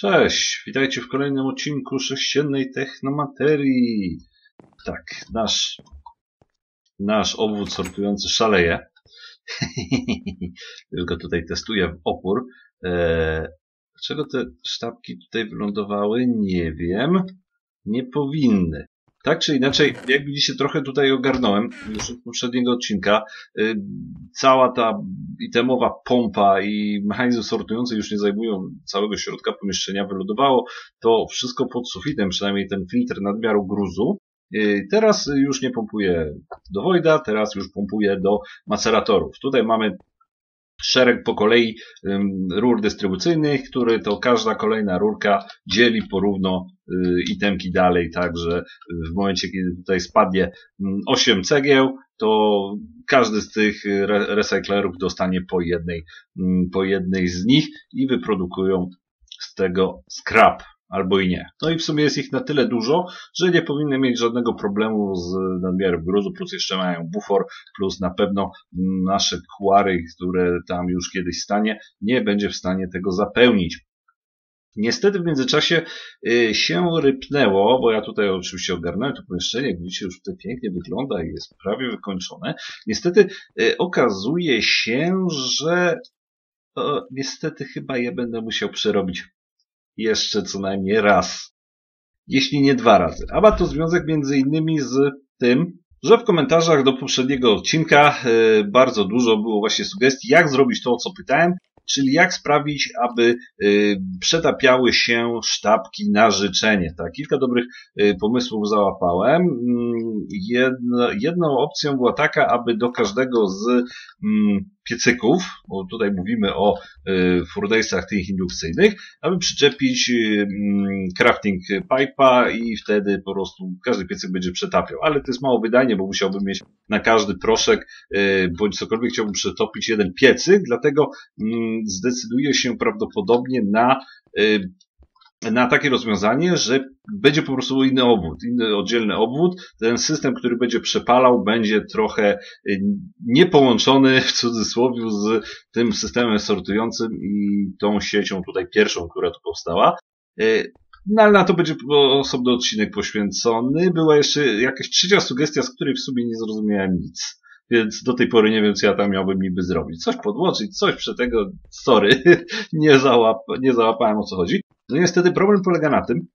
Cześć, witajcie w kolejnym odcinku sześciennej technomaterii. Tak, nasz, nasz obwód sortujący szaleje. Już go tutaj testuję w opór. Eee, dlaczego te sztabki tutaj wylądowały? Nie wiem. Nie powinny. Tak czy inaczej, jak widzicie, trochę tutaj ogarnąłem już od poprzedniego odcinka. Y, cała ta itemowa pompa i mechanizm sortujący już nie zajmują całego środka pomieszczenia. Wylądowało to wszystko pod sufitem, przynajmniej ten filtr nadmiaru gruzu. Y, teraz już nie pompuje do Voida, teraz już pompuje do maceratorów. Tutaj mamy szereg po kolei rur dystrybucyjnych, który to każda kolejna rurka dzieli porówno y, itemki dalej, tak, że w momencie, kiedy tutaj spadnie 8 cegieł, to każdy z tych recyklerów dostanie po jednej, po jednej z nich i wyprodukują z tego scrap albo i nie. No i w sumie jest ich na tyle dużo, że nie powinny mieć żadnego problemu z nadmiarem gruzu, plus jeszcze mają bufor, plus na pewno nasze kuary, które tam już kiedyś stanie, nie będzie w stanie tego zapełnić. Niestety w międzyczasie y, się rypnęło, bo ja tutaj oczywiście ogarnąłem to pomieszczenie, jak widzicie już tutaj pięknie wygląda i jest prawie wykończone. Niestety y, okazuje się, że o, niestety chyba je będę musiał przerobić jeszcze co najmniej raz, jeśli nie dwa razy. A ma to związek między innymi z tym, że w komentarzach do poprzedniego odcinka e, bardzo dużo było właśnie sugestii, jak zrobić to, o co pytałem, czyli jak sprawić, aby y, przetapiały się sztabki na życzenie. Tak, kilka dobrych y, pomysłów załapałem. Mm, jedna, jedną opcją była taka, aby do każdego z mm, piecyków, bo tutaj mówimy o y, furdejsach tych indukcyjnych, aby przyczepić mm, crafting pipe'a i wtedy po prostu każdy piecyk będzie przetapiał. Ale to jest mało wydanie, bo musiałbym mieć na każdy proszek bądź cokolwiek chciałbym przetopić jeden piecyk, dlatego zdecyduje się prawdopodobnie na na takie rozwiązanie, że będzie po prostu inny obwód, inny oddzielny obwód. Ten system, który będzie przepalał, będzie trochę y, niepołączony w cudzysłowie z tym systemem sortującym i tą siecią tutaj pierwszą, która tu powstała. Y, no ale na to będzie osobny odcinek poświęcony. Była jeszcze jakaś trzecia sugestia, z której w sumie nie zrozumiałem nic. Więc do tej pory nie wiem, co ja tam miałbym niby zrobić. Coś podłączyć, coś przy tego, sorry, nie, załap, nie załapałem o co chodzi. No niestety problem polega na tym,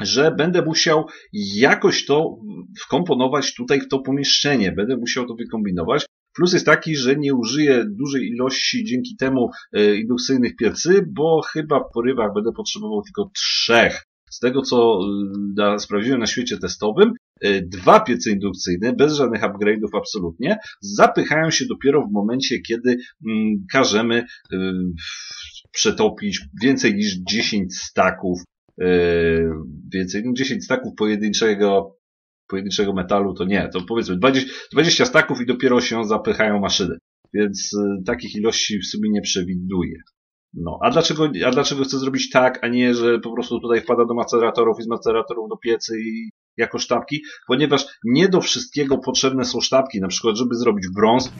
że będę musiał jakoś to wkomponować tutaj w to pomieszczenie. Będę musiał to wykombinować. Plus jest taki, że nie użyję dużej ilości dzięki temu e, indukcyjnych piecy, bo chyba w porywach będę potrzebował tylko trzech. Z tego, co y, sprawdziłem na świecie testowym, dwa piece indukcyjne, bez żadnych upgrade'ów absolutnie, zapychają się dopiero w momencie, kiedy mm, każemy y, przetopić więcej niż 10 staków, więcej, no 10 staków pojedynczego pojedynczego metalu to nie, to powiedzmy 20, 20 staków i dopiero się zapychają maszyny. Więc takich ilości w sumie nie przewiduję. No, a dlaczego, a dlaczego chcę zrobić tak, a nie, że po prostu tutaj wpada do maceratorów i z maceratorów do piecy i jako sztabki? Ponieważ nie do wszystkiego potrzebne są sztabki. Na przykład, żeby zrobić brąz,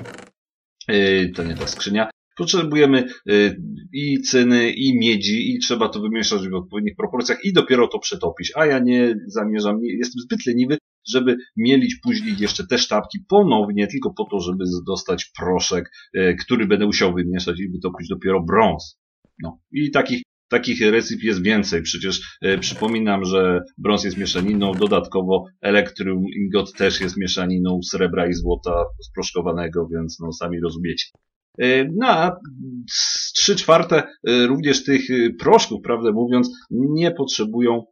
yy, to nie ta skrzynia, potrzebujemy yy, i cyny, i miedzi, i trzeba to wymieszać w odpowiednich proporcjach i dopiero to przetopić. A ja nie zamierzam, jestem zbyt leniwy, żeby mielić później jeszcze te sztabki ponownie, tylko po to, żeby dostać proszek, yy, który będę musiał wymieszać i wytopić dopiero brąz. No i takich, takich recyp jest więcej. Przecież e, przypominam, że brąz jest mieszaniną, dodatkowo elektrum ingot też jest mieszaniną srebra i złota sproszkowanego, więc no sami rozumiecie. E, no a trzy czwarte e, również tych proszków, prawdę mówiąc, nie potrzebują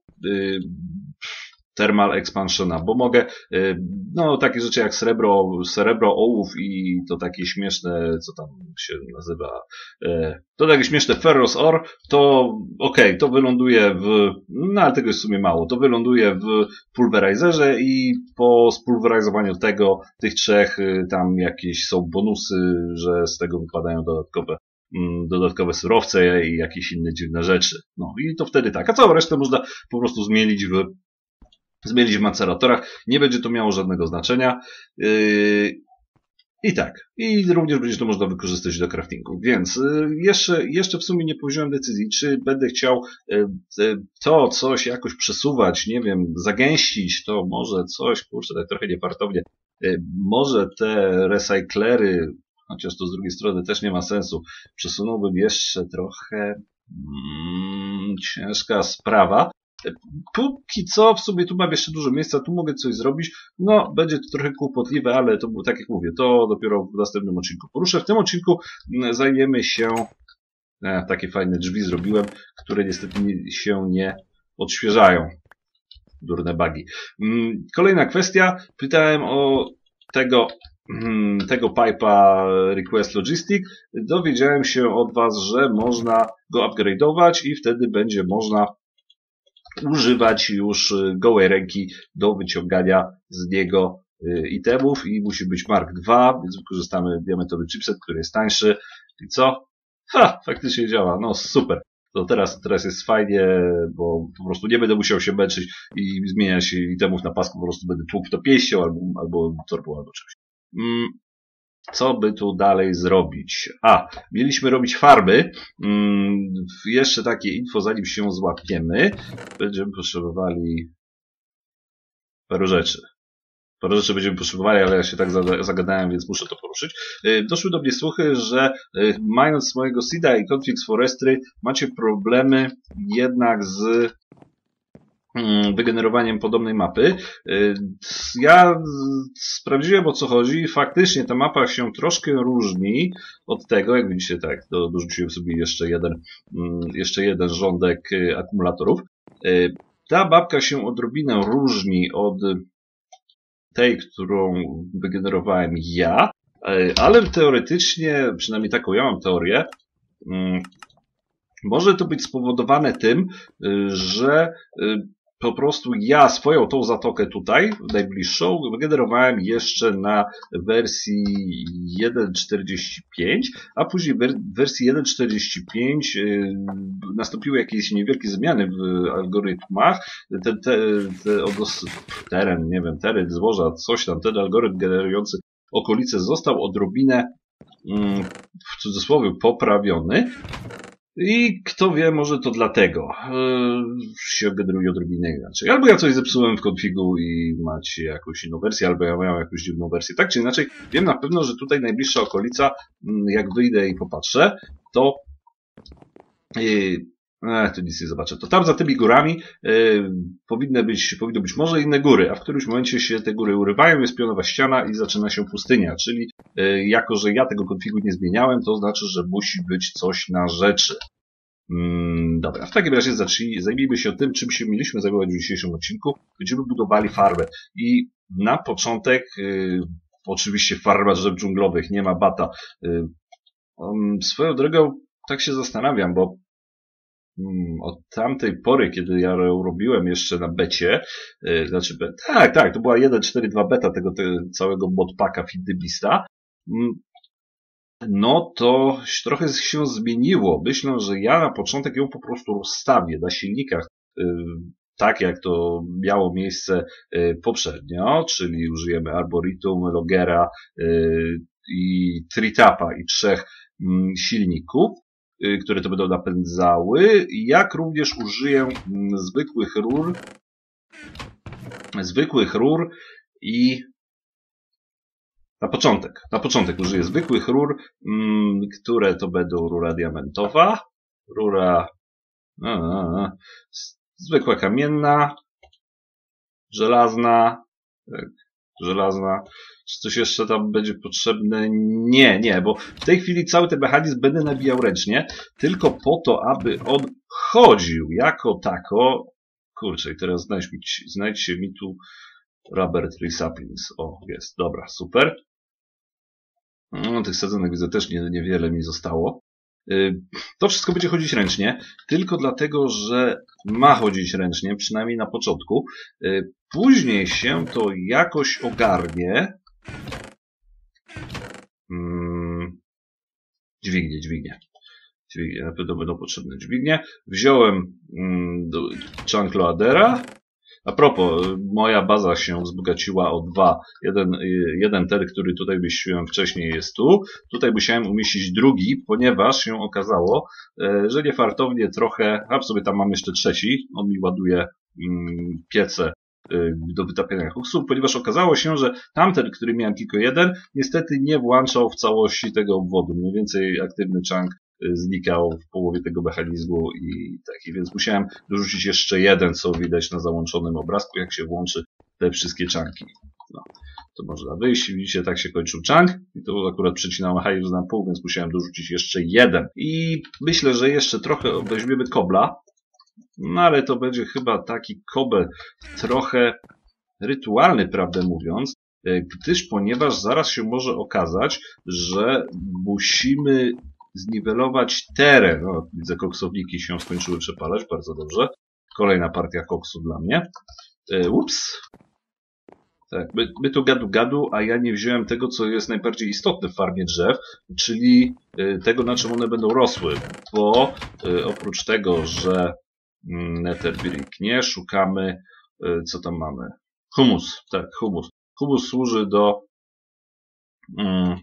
thermal expansiona, bo mogę, y, no takie rzeczy jak srebro, srebro, ołów i to takie śmieszne, co tam się nazywa, y, to takie śmieszne ferros or, to okej, okay, to wyląduje w, no ale tego jest w sumie mało, to wyląduje w pulverizerze i po spulverizowaniu tego, tych trzech, y, tam jakieś są bonusy, że z tego wypadają dodatkowe mm, dodatkowe surowce i jakieś inne dziwne rzeczy. No i to wtedy tak. A całą resztę można po prostu zmienić w zmienić w maceratorach. Nie będzie to miało żadnego znaczenia. Yy, I tak. I również będzie to można wykorzystać do craftingu. Więc y, jeszcze, jeszcze w sumie nie powziąłem decyzji, czy będę chciał y, y, to coś jakoś przesuwać, nie wiem, zagęścić, to może coś, kurczę, tak trochę niepartownie. Może te recyklery, chociaż to z drugiej strony też nie ma sensu, przesunąłbym jeszcze trochę mm, ciężka sprawa, Póki co w sobie tu mam jeszcze dużo miejsca, tu mogę coś zrobić. No, będzie to trochę kłopotliwe, ale to tak jak mówię, to dopiero w następnym odcinku poruszę. W tym odcinku mm, zajmiemy się... E, takie fajne drzwi zrobiłem, które niestety się nie odświeżają. Durne bugi. Mm, kolejna kwestia. Pytałem o tego mm, tego pipe'a Request Logistic, dowiedziałem się od Was, że można go upgrade'ować i wtedy będzie można używać już y, gołej ręki do wyciągania z niego y, itemów i musi być Mark II, więc wykorzystamy diamentowy chipset, który jest tańszy. I co? Ha! Faktycznie działa. No super. To teraz, teraz jest fajnie, bo po prostu nie będę musiał się męczyć i zmieniać itemów na pasku, po prostu będę tłukł to pięścią albo, albo torbą albo czymś. Co by tu dalej zrobić? A, mieliśmy robić farby. Mm, jeszcze takie info, zanim się złapiemy. Będziemy potrzebowali paru rzeczy. Paru rzeczy będziemy potrzebowali, ale ja się tak zagadałem, więc muszę to poruszyć. Y, doszły do mnie słuchy, że y, mając mojego Sida i Confix Forestry macie problemy jednak z wygenerowaniem podobnej mapy. Y, ja sprawdziłem o co chodzi faktycznie ta mapa się troszkę różni od tego, jak widzicie tak, to dorzuciłem sobie jeszcze jeden, mm, jeszcze jeden rządek y, akumulatorów. Y, ta mapka się odrobinę różni od tej, którą wygenerowałem ja, ale teoretycznie, przynajmniej taką ja mam teorię, mm, może to być spowodowane tym, że po prostu ja swoją tą zatokę tutaj, najbliższą, wygenerowałem jeszcze na wersji 1.45, a później w wersji 1.45 y, nastąpiły jakieś niewielkie zmiany w algorytmach. Ten, te, te, teren, nie wiem, teren złoża, coś tam, ten algorytm generujący okolice został odrobinę mm, w cudzysłowie poprawiony, i kto wie, może to dlatego yy, się generuje odrobinę inaczej. Albo ja coś zepsułem w konfigu i macie jakąś inną wersję, albo ja miałem jakąś dziwną wersję. Tak czy inaczej, wiem na pewno, że tutaj najbliższa okolica, mm, jak wyjdę i popatrzę, to yy, E, tu nic nie zobaczę. To tam za tymi górami y, powinny być, powinny być może inne góry, a w którymś momencie się te góry urywają, jest pionowa ściana i zaczyna się pustynia. Czyli y, jako, że ja tego konfigu nie zmieniałem, to znaczy, że musi być coś na rzeczy. Mm, dobra, w takim razie zacznij, zajmijmy się tym, czym się mieliśmy zajmować w dzisiejszym odcinku. Będziemy budowali farbę. I na początek, y, oczywiście farba drzew dżunglowych, nie ma bata. Um, swoją drogą, tak się zastanawiam, bo od tamtej pory, kiedy ja robiłem jeszcze na becie, yy, znaczy, tak, tak, to była 1.4.2 beta tego, tego całego modpacka Fidybista, yy, no to trochę się zmieniło. Myślę, że ja na początek ją po prostu rozstawię na silnikach, yy, tak jak to miało miejsce y, poprzednio, czyli użyjemy Arboretum, Logera y, i Tritapa i trzech mm, silników. Y, które to będą napędzały, jak również użyję mm, zwykłych rur, zwykłych rur i na początek, na początek użyję zwykłych rur, mm, które to będą rura diamentowa, rura a, a, zwykła kamienna, żelazna, tak, żelazna, czy coś jeszcze tam będzie potrzebne? Nie, nie, bo w tej chwili cały ten mechanizm będę nabijał ręcznie, tylko po to, aby on chodził jako tako. Kurczę, i teraz znajdź, mi, znajdźcie mi tu rubber tree saplings. O, jest, dobra, super. No, tych sadzonek widzę też nie, niewiele mi zostało. Y, to wszystko będzie chodzić ręcznie, tylko dlatego, że ma chodzić ręcznie, przynajmniej na początku. Y, później się to jakoś ogarnie, Hmm. Dźwignie, dźwignie. Dźwignie, na pewno będą potrzebne dźwignie. Wziąłem mm, chunk loadera A propos, moja baza się wzbogaciła o dwa. Jeden, jeden ter, który tutaj wyświłem wcześniej jest tu. Tutaj musiałem umieścić drugi, ponieważ się okazało, e, że niefartownie trochę, a sobie tam mam jeszcze trzeci, on mi ładuje mm, piece e, do wytapiania koksów, ponieważ okazało się, że tamten, który miałem tylko jeden, niestety nie włączał w całości tego obwodu. Mniej więcej aktywny chunk znikał w połowie tego mechanizmu i taki, więc musiałem dorzucić jeszcze jeden, co widać na załączonym obrazku, jak się włączy te wszystkie czanki. No, to można wyjść, widzicie, tak się kończył chunk i to akurat przecinał mechanizm na pół, więc musiałem dorzucić jeszcze jeden. I myślę, że jeszcze trochę weźmiemy kobla, no ale to będzie chyba taki kobel trochę rytualny, prawdę mówiąc, gdyż ponieważ zaraz się może okazać, że musimy zniwelować teren. O, widzę, koksowniki się skończyły przepalać, bardzo dobrze. Kolejna partia koksu dla mnie. E, ups. Tak, my, my tu gadu gadu, a ja nie wziąłem tego, co jest najbardziej istotne w farmie drzew, czyli e, tego, na czym one będą rosły. Bo e, oprócz tego, że mm, Netherbrick nie, szukamy, e, co tam mamy? Humus, tak, humus. Humus służy do mm,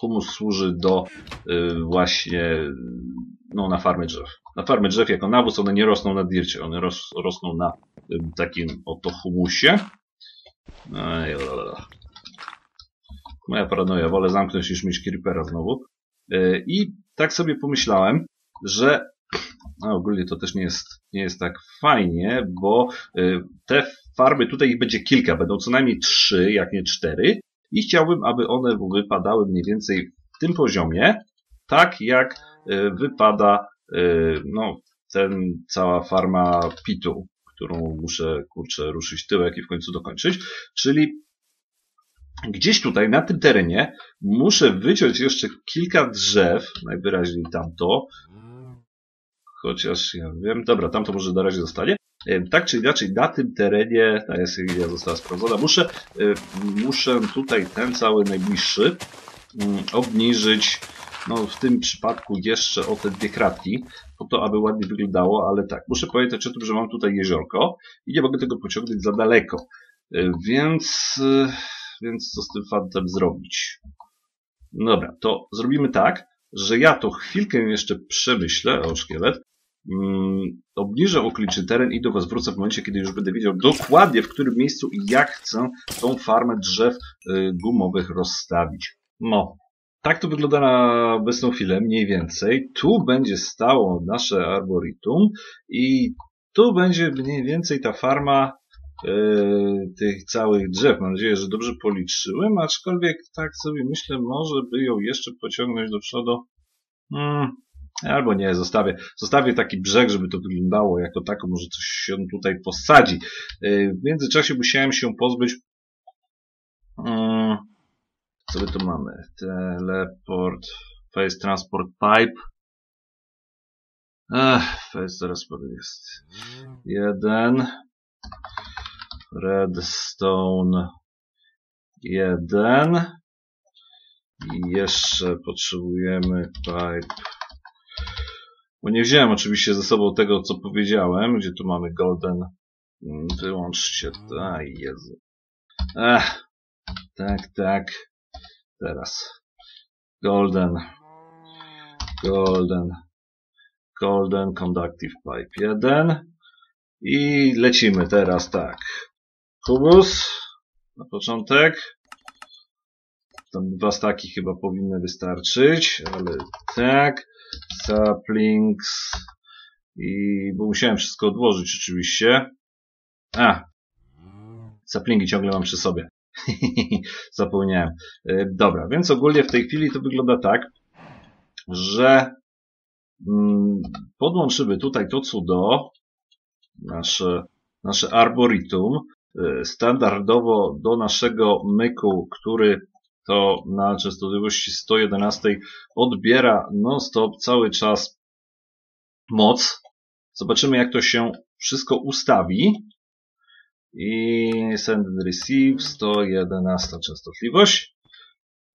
humus służy do y, właśnie no, na farmy drzew. Na farmy drzew jako nawóz one nie rosną na dircie, one ros, rosną na y, takim oto humusie. Moja paranoja, wolę zamknąć niż mieć creepera znowu. Y, I tak sobie pomyślałem, że no, ogólnie to też nie jest, nie jest tak fajnie, bo te farmy, tutaj ich będzie kilka, będą co najmniej trzy, jak nie cztery, i chciałbym, aby one wypadały mniej więcej w tym poziomie, tak jak e, wypada e, no, ten cała farma pitu, którą muszę, kurczę, ruszyć tyłek i w końcu dokończyć, czyli gdzieś tutaj na tym terenie muszę wyciąć jeszcze kilka drzew, najwyraźniej tamto, chociaż ja wiem, dobra, tamto może na razie zostanie, tak czy inaczej, na tym terenie ta Esylia została sprawdzona. Muszę, muszę tutaj ten cały najbliższy mm, obniżyć, no w tym przypadku jeszcze o te dwie kratki, po to, aby ładnie wyglądało, ale tak, muszę pamiętać o tym, że mam tutaj jeziorko i nie mogę tego pociągnąć za daleko. Więc, więc co z tym fantem zrobić? Dobra, to zrobimy tak, że ja to chwilkę jeszcze przemyślę, o szkielet, obniżę okoliczny teren i do Was wrócę w momencie, kiedy już będę wiedział dokładnie w którym miejscu i jak chcę tą farmę drzew y, gumowych rozstawić. No, tak to wygląda na obecną chwilę, mniej więcej. Tu będzie stało nasze arboretum i tu będzie mniej więcej ta farma yy, tych całych drzew. Mam nadzieję, że dobrze policzyłem, aczkolwiek tak sobie myślę, może by ją jeszcze pociągnąć do przodu. Hmm, Albo nie, zostawię, zostawię taki brzeg, żeby to wyglądało jako tako, może coś się tutaj posadzi. Y, w międzyczasie musiałem się pozbyć mm, co my tu mamy? Teleport, Face Transport Pipe. Ech, Face Transport jest jeden. Redstone jeden. I jeszcze potrzebujemy pipe bo nie wziąłem oczywiście ze sobą tego, co powiedziałem, gdzie tu mamy golden. Mm, wyłączcie. Aj, Jezu. Ech, tak, tak. Teraz. Golden. Golden. Golden Conductive Pipe 1. I lecimy teraz tak. Kubus. Na początek. Tam dwa staki chyba powinny wystarczyć, ale tak saplings i bo musiałem wszystko odłożyć oczywiście. A, saplingi ciągle mam przy sobie. Zapomniałem. E, dobra, więc ogólnie w tej chwili to wygląda tak, że mm, podłączymy tutaj to cudo, nasze, nasze arboretum, e, standardowo do naszego myku, który to na częstotliwości 111 odbiera non-stop cały czas moc. Zobaczymy jak to się wszystko ustawi. I send and receive 111 częstotliwość.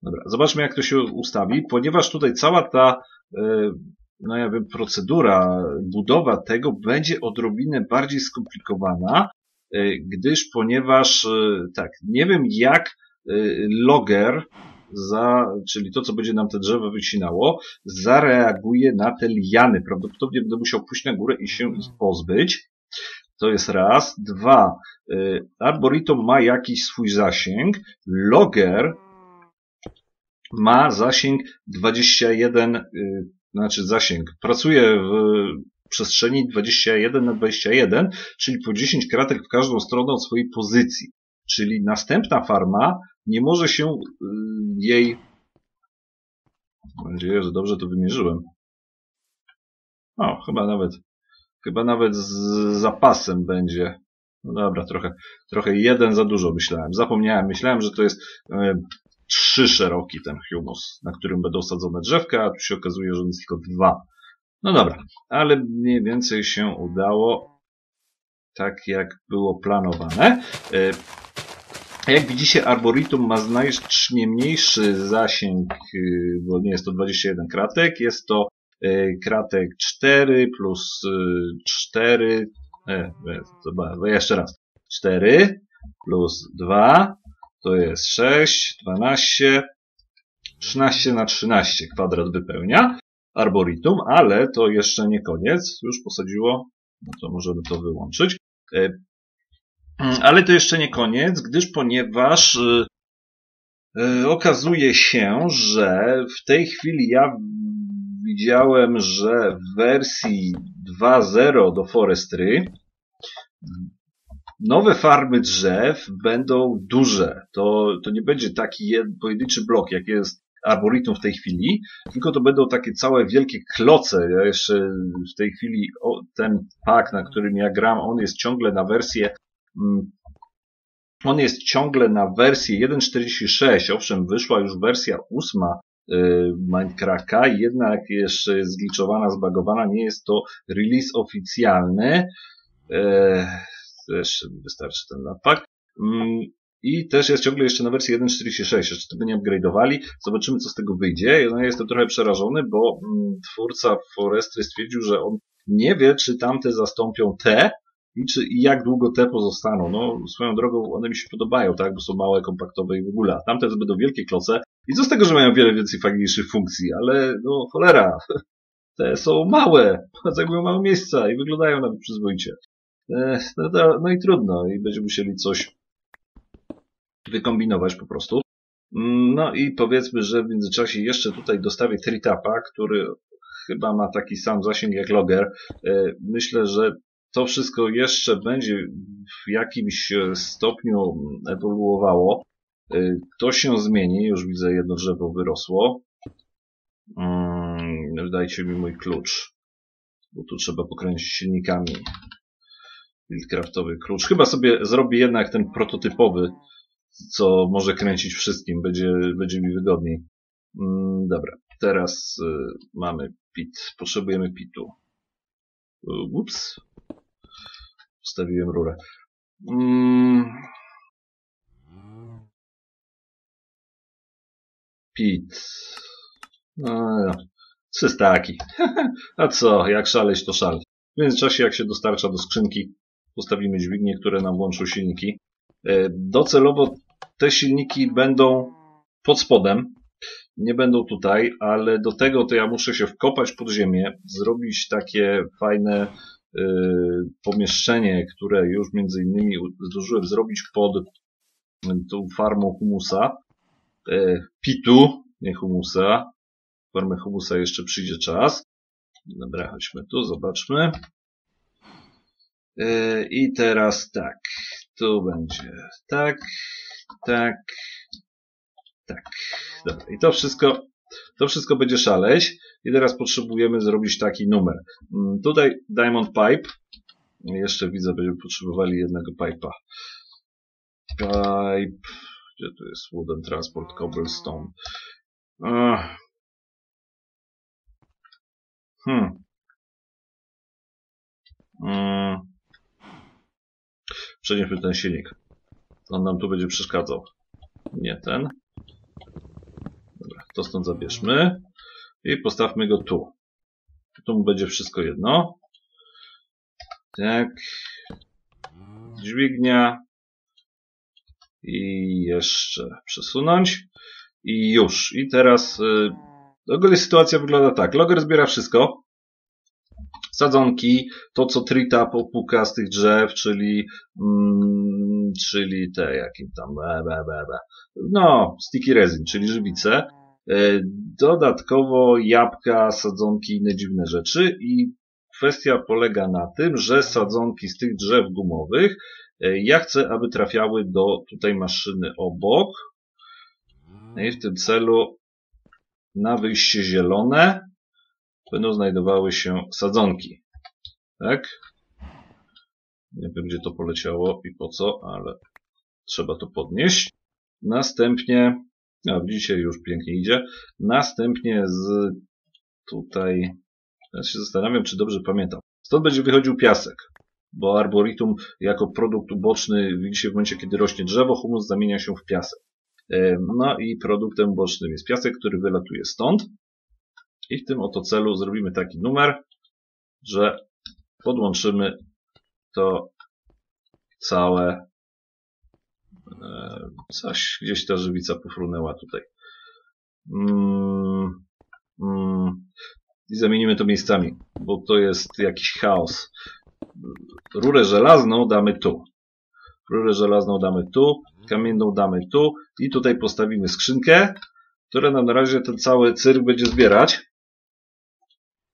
Dobra, zobaczmy jak to się ustawi, ponieważ tutaj cała ta e, no ja wiem, procedura, budowa tego będzie odrobinę bardziej skomplikowana, y, gdyż ponieważ, y, tak, nie wiem jak logger, za, czyli to, co będzie nam te drzewo wycinało, zareaguje na te liany. Prawdopodobnie będę musiał pójść na górę i się ich pozbyć. To jest raz. Dwa. Arboretum ma jakiś swój zasięg. Logger ma zasięg 21, znaczy zasięg, pracuje w przestrzeni 21 na 21, czyli po 10 kratek w każdą stronę od swojej pozycji. Czyli następna farma nie może się y, jej... Mam nadzieję, że dobrze to wymierzyłem. O, chyba nawet, chyba nawet z zapasem będzie. No dobra, trochę, trochę jeden za dużo myślałem. Zapomniałem, myślałem, że to jest e, trzy szeroki ten humus, na którym będą sadzone drzewka, a tu się okazuje, że on jest tylko dwa. No dobra, ale mniej więcej się udało tak, jak było planowane. E, jak widzicie, Arboretum ma znacznie mniejszy zasięg, y, bo nie jest to 21 kratek, jest to y, kratek 4 plus 4, y, e, e jeszcze raz, 4 plus 2 to jest 6, 12, 13 na 13 kwadrat wypełnia Arboretum, ale to jeszcze nie koniec, już posadziło, no to możemy to wyłączyć. Mm, ale to jeszcze nie koniec, gdyż ponieważ y, y, okazuje się, że w tej chwili ja widziałem, że w wersji 2.0 do Forestry nowe farmy drzew będą duże. To, to nie będzie taki jed, pojedynczy blok, jak jest Arboretum w tej chwili, tylko to będą takie całe wielkie kloce. Ja jeszcze w tej chwili o, ten pak, na którym ja gram, on jest ciągle na wersję. On jest ciągle na wersji 1.46, owszem, wyszła już wersja 8 y, Minecrafta, jednak jeszcze jest zgliczowana, zbagowana, nie jest to release oficjalny. E, też wystarczy ten napak. Mm, I też jest ciągle jeszcze na wersji 1.46, jeszcze tego nie upgrade'owali. Zobaczymy, co z tego wyjdzie. No, jestem trochę przerażony, bo mm, twórca Forestry stwierdził, że on nie wie, czy tamte zastąpią te, i, czy, i jak długo te pozostaną. No, swoją drogą one mi się podobają, tak, bo są małe, kompaktowe i w ogóle. A tamte będą wielkie kloce. I co z tego, że mają wiele więcej fajniejszych funkcji, ale no cholera, te są małe, zajmują mało miejsca i wyglądają nawet przyzwoicie. E, no, to, no i trudno, i będziemy musieli coś wykombinować po prostu. Mm, no i powiedzmy, że w międzyczasie jeszcze tutaj dostawię Tritapa, który chyba ma taki sam zasięg jak Logger. E, myślę, że to wszystko jeszcze będzie w jakimś e, stopniu ewoluowało. E, to się zmieni, już widzę jedno drzewo wyrosło. Mm, dajcie mi mój klucz, bo tu trzeba pokręcić silnikami. Buildcraftowy klucz. Chyba sobie zrobię jednak ten prototypowy, co może kręcić wszystkim, będzie, będzie mi wygodniej. Mm, dobra, teraz y, mamy pit, potrzebujemy pitu. Ups, wstawiłem rurę. Mm. Pit. No, trzy staki. A co, jak szaleć, to szaleć. W międzyczasie, jak się dostarcza do skrzynki, postawimy dźwignie, które nam włączą silniki. E, docelowo te silniki będą pod spodem, nie będą tutaj, ale do tego to ja muszę się wkopać pod ziemię, zrobić takie fajne pomieszczenie, które już między innymi zdążyłem zrobić pod tą farmą humusa, y, pitu, nie humusa. Farmę humusa jeszcze przyjdzie czas. Dobra, chodźmy tu, zobaczmy. Y, I teraz tak, tu będzie tak, tak, tak. Dobra, i to wszystko to wszystko będzie szaleć i teraz potrzebujemy zrobić taki numer. Mm, tutaj Diamond Pipe. Jeszcze widzę, będziemy potrzebowali jednego pipe'a. Pipe. Gdzie tu jest Wooden Transport Cobblestone? Hmm. Hmm. Przenieśmy ten silnik. On nam tu będzie przeszkadzał. Nie ten. To stąd zabierzmy i postawmy go tu. Tu mu będzie wszystko jedno. Tak. dźwignia i jeszcze przesunąć i już. I teraz yy, ogólnie sytuacja wygląda tak. Logger zbiera wszystko. Sadzonki, to co Trita popuka z tych drzew, czyli mm, czyli te jakim tam be, be, be. no sticky resin, czyli żywice. Yy, dodatkowo jabłka, sadzonki i inne dziwne rzeczy i kwestia polega na tym, że sadzonki z tych drzew gumowych E, ja chcę, aby trafiały do tutaj maszyny obok. No I w tym celu na wyjście zielone będą znajdowały się sadzonki. Tak? Nie wiem, gdzie to poleciało i po co, ale trzeba to podnieść. Następnie, a widzicie, już pięknie idzie. Następnie z tutaj, ja się zastanawiam, czy dobrze pamiętam. Stąd będzie wychodził piasek bo arboretum jako produkt uboczny widzicie w momencie, kiedy rośnie drzewo, humus zamienia się w piasek. E, no i produktem ubocznym jest piasek, który wylatuje stąd. I w tym oto celu zrobimy taki numer, że podłączymy to całe coś, gdzieś ta żywica pofrunęła tutaj. Mm, mm, I zamienimy to miejscami, bo to jest jakiś chaos rurę żelazną damy tu. Rurę żelazną damy tu, kamienną damy tu i tutaj postawimy skrzynkę, która nam na razie ten cały cyrk będzie zbierać.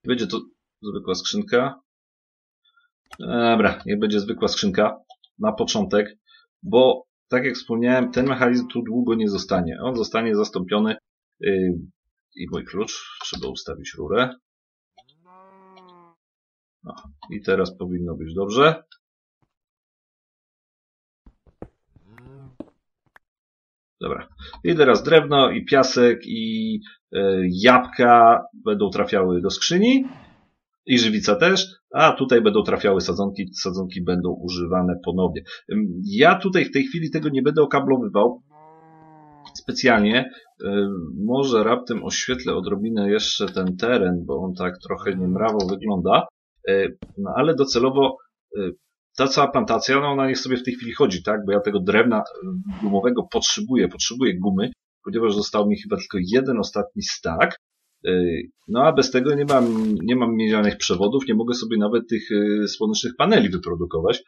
Będzie to zwykła skrzynka. Dobra, niech będzie zwykła skrzynka na początek, bo tak jak wspomniałem, ten mechanizm tu długo nie zostanie. On zostanie zastąpiony yy, i mój klucz. Trzeba ustawić rurę. No, I teraz powinno być dobrze. Dobra. I teraz drewno i piasek i y, jabłka będą trafiały do skrzyni i żywica też, a tutaj będą trafiały sadzonki, sadzonki będą używane ponownie. Ja tutaj w tej chwili tego nie będę okablowywał specjalnie. Y, może raptem oświetlę odrobinę jeszcze ten teren, bo on tak trochę niemrawo wygląda. E, no ale docelowo e, ta cała plantacja, no ona niech sobie w tej chwili chodzi, tak? Bo ja tego drewna gumowego potrzebuję, potrzebuję gumy, ponieważ został mi chyba tylko jeden ostatni stack. No a bez tego nie mam, nie mam miedzianych przewodów, nie mogę sobie nawet tych słonecznych paneli wyprodukować,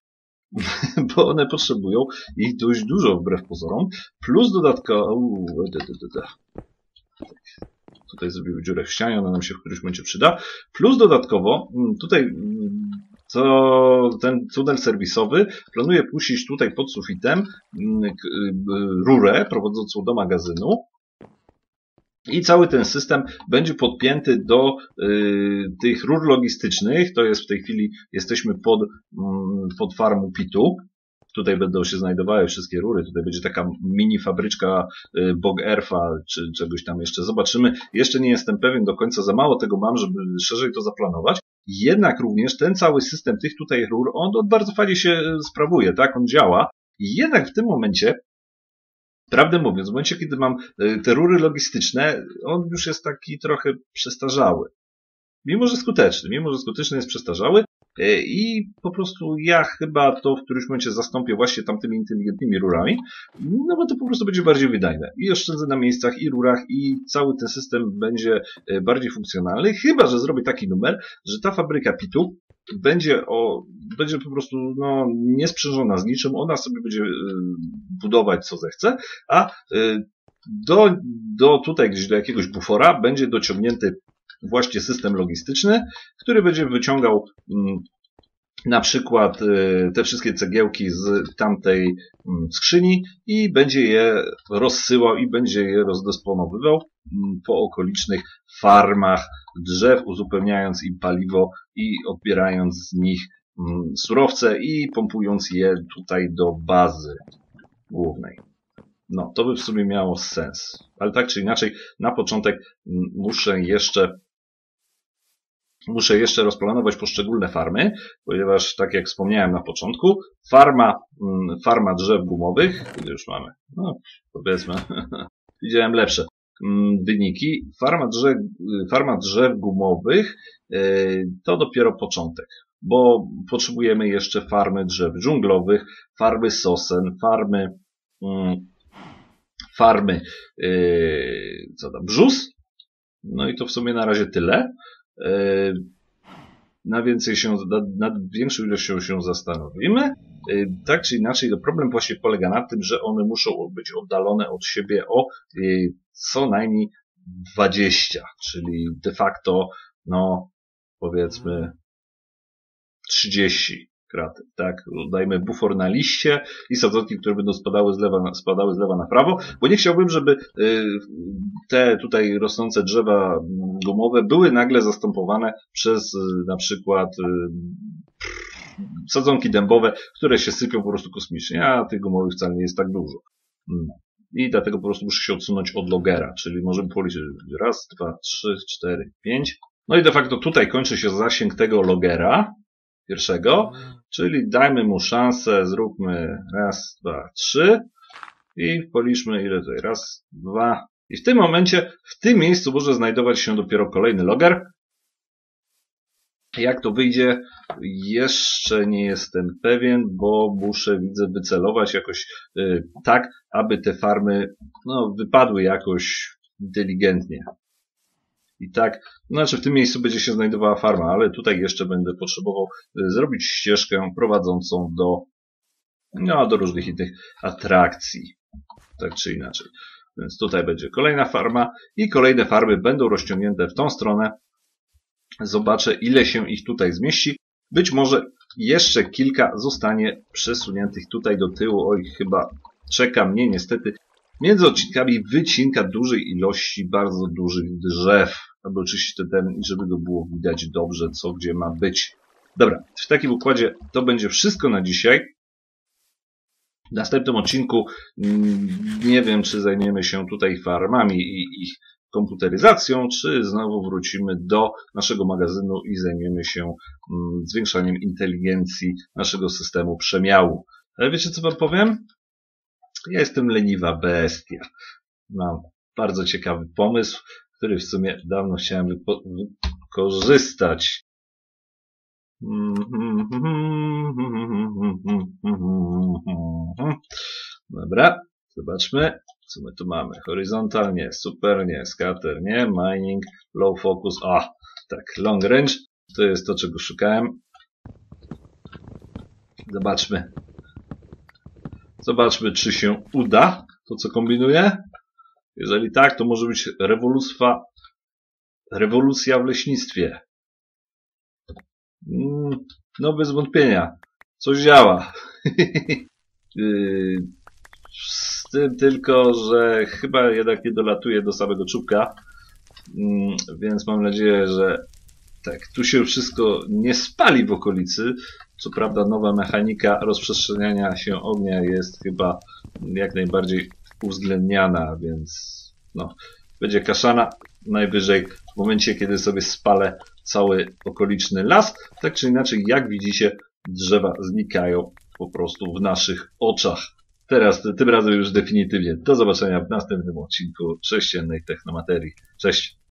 bo one potrzebują ich dość dużo wbrew pozorom, plus dodatkowo... Tutaj zrobiły dziurę w ścianie, ona nam się w którymś momencie przyda. Plus dodatkowo, mm, tutaj to mm, ten tunel serwisowy planuje puścić tutaj pod sufitem mm, rurę prowadzącą do magazynu. I cały ten system będzie podpięty do y, tych rur logistycznych. To jest w tej chwili, jesteśmy pod, pod farmą Pitu. Tutaj będą się znajdowały wszystkie rury, tutaj będzie taka mini fabryczka y, Bog Erfa, czy czegoś tam jeszcze. Zobaczymy. Jeszcze nie jestem pewien do końca, za mało tego mam, żeby szerzej to zaplanować. Jednak również ten cały system tych tutaj rur, on, on bardzo fajnie się sprawuje, tak? On działa. Jednak w tym momencie Prawdę mówiąc, w momencie, kiedy mam y, te rury logistyczne, on już jest taki trochę przestarzały. Mimo, że skuteczny, mimo, że skuteczny jest przestarzały, E, I po prostu ja chyba to w którymś momencie zastąpię właśnie tamtymi inteligentnymi rurami, no bo to po prostu będzie bardziej wydajne. I oszczędzę na miejscach i rurach i cały ten system będzie e, bardziej funkcjonalny, chyba, że zrobię taki numer, że ta fabryka pitu będzie, o, będzie po prostu no, niesprzężona z niczym, ona sobie będzie e, budować co zechce, a do, do tutaj gdzieś do jakiegoś bufora będzie dociągnięty właśnie system logistyczny, który będzie wyciągał mm, na przykład y, te wszystkie cegiełki z tamtej mm, skrzyni i będzie je rozsyłał i będzie je rozdysponowywał mm, po okolicznych farmach drzew, uzupełniając im paliwo i odbierając z nich surowce i pompując je tutaj do bazy głównej. No, to by w sumie miało sens. Ale tak czy inaczej, na początek muszę jeszcze Muszę jeszcze rozplanować poszczególne farmy, ponieważ, tak jak wspomniałem na początku, farma, mm, farma drzew gumowych, już mamy, no powiedzmy, widziałem lepsze mm, wyniki, farma drzew, farma drzew gumowych y, to dopiero początek. bo potrzebujemy jeszcze farmy drzew dżunglowych, farmy sosen, farmy mm, farmy yy, co tam, brzus. No i to w sumie na razie tyle. Yy, na więcej się, nad, większą ilością się zastanowimy. Yy, tak czy inaczej, to problem właśnie polega na tym, że one muszą być oddalone od siebie o yy, co najmniej 20, czyli de facto, no, powiedzmy 30 kraty, tak? Dajmy bufor na liście i sadzonki, które będą spadały z lewa spadały z lewa na prawo, bo nie chciałbym, żeby y, te tutaj rosnące drzewa gumowe były nagle zastępowane przez y, na przykład y, sadzonki dębowe, które się sypią po prostu kosmicznie, a tych gumowych wcale nie jest tak dużo. Mm. I dlatego po prostu muszę się odsunąć od logera, czyli możemy policzyć raz, dwa, trzy, cztery, pięć. No i de facto tutaj kończy się zasięg tego logera pierwszego, czyli dajmy mu szansę, zróbmy raz, dwa, trzy i policzmy ile tutaj, raz, dwa. I w tym momencie, w tym miejscu może znajdować się dopiero kolejny loger, jak to wyjdzie, jeszcze nie jestem pewien, bo muszę, widzę, wycelować jakoś y, tak, aby te farmy no, wypadły jakoś inteligentnie. I tak, znaczy w tym miejscu będzie się znajdowała farma, ale tutaj jeszcze będę potrzebował y, zrobić ścieżkę prowadzącą do, no, do różnych innych atrakcji. Tak czy inaczej. Więc tutaj będzie kolejna farma i kolejne farmy będą rozciągnięte w tą stronę, Zobaczę, ile się ich tutaj zmieści. Być może jeszcze kilka zostanie przesuniętych tutaj do tyłu. Oj, chyba czeka mnie niestety między odcinkami wycinka dużej ilości bardzo dużych drzew. Aby oczywiście ten, żeby go było widać dobrze, co gdzie ma być. Dobra, w takim układzie to będzie wszystko na dzisiaj. W następnym odcinku mm, nie wiem, czy zajmiemy się tutaj farmami i ich komputeryzacją, czy znowu wrócimy do naszego magazynu i zajmiemy się mm, zwiększaniem inteligencji naszego systemu przemiału. Ale wiecie co wam powiem? Ja jestem leniwa bestia. Mam bardzo ciekawy pomysł, który w sumie dawno chciałem wykorzystać. Dobra, zobaczmy. Co my tu mamy? Horizontal? Nie. Super? Nie. Scatter? Nie. Mining? Low focus? A, tak. Long range. To jest to, czego szukałem. Zobaczmy. Zobaczmy, czy się uda to, co kombinuję. Jeżeli tak, to może być rewolucja, rewolucja w leśnictwie. Mm, no bez wątpienia. Coś działa. Yy, z tym tylko, że chyba jednak nie dolatuje do samego czubka. Mm, więc mam nadzieję, że tak, tu się wszystko nie spali w okolicy. Co prawda nowa mechanika rozprzestrzeniania się ognia jest chyba jak najbardziej uwzględniana, więc no, będzie kaszana najwyżej w momencie, kiedy sobie spalę cały okoliczny las. Tak czy inaczej, jak widzicie, drzewa znikają po prostu w naszych oczach. Teraz, tym razem już definitywnie. Do zobaczenia w następnym odcinku sześciennej Technomaterii. Cześć!